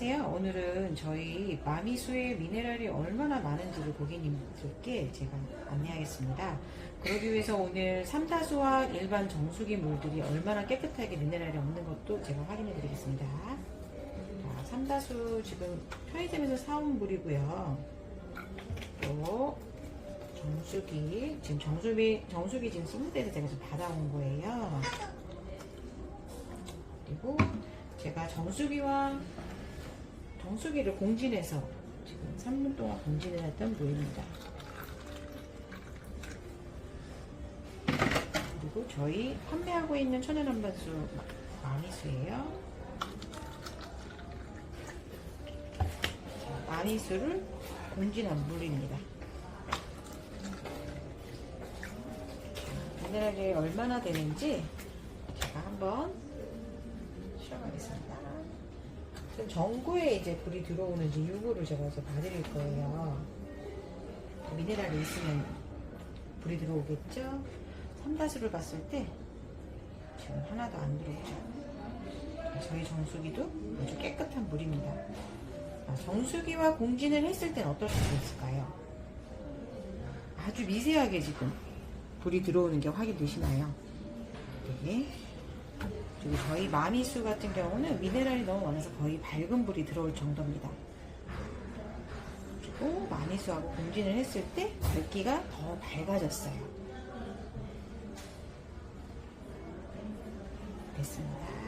안녕하세요. 오늘은 저희 마미수의 미네랄이 얼마나 많은지를 고객님들께 제가 안내하겠습니다. 그러기 위해서 오늘 삼다수와 일반 정수기 물들이 얼마나 깨끗하게 미네랄이 없는 것도 제가 확인해 드리겠습니다. 자, 삼다수 지금 편의점에서 사온 물이고요. 또 정수기, 지금 정수기, 정수기 지금 데서 제가 좀 받아온 거예요. 그리고 제가 정수기와 정수기를 공진해서 지금 3분 동안 공진을 했던 물입니다. 그리고 저희 판매하고 있는 천연 한반수 마니수예요. 자, 마니수를 공진한 물입니다. 자, 미네랄이 얼마나 되는지 제가 한번 시험하겠습니다. 지금 전구에 이제 불이 들어오는지 유구를 제가 이제 봐드릴 거예요. 미네랄이 있으면 불이 들어오겠죠? 삼다수를 봤을 때 지금 하나도 안 들어오죠. 저희 정수기도 아주 깨끗한 물입니다. 아, 정수기와 공진을 했을 땐 어떨 수가 있을까요? 아주 미세하게 지금 불이 들어오는 게 확인되시나요? 저희 마미수 같은 경우는 미네랄이 너무 많아서 거의 밝은 불이 들어올 정도입니다. 그리고 마미수하고 공진을 했을 때 밝기가 더 밝아졌어요. 됐습니다.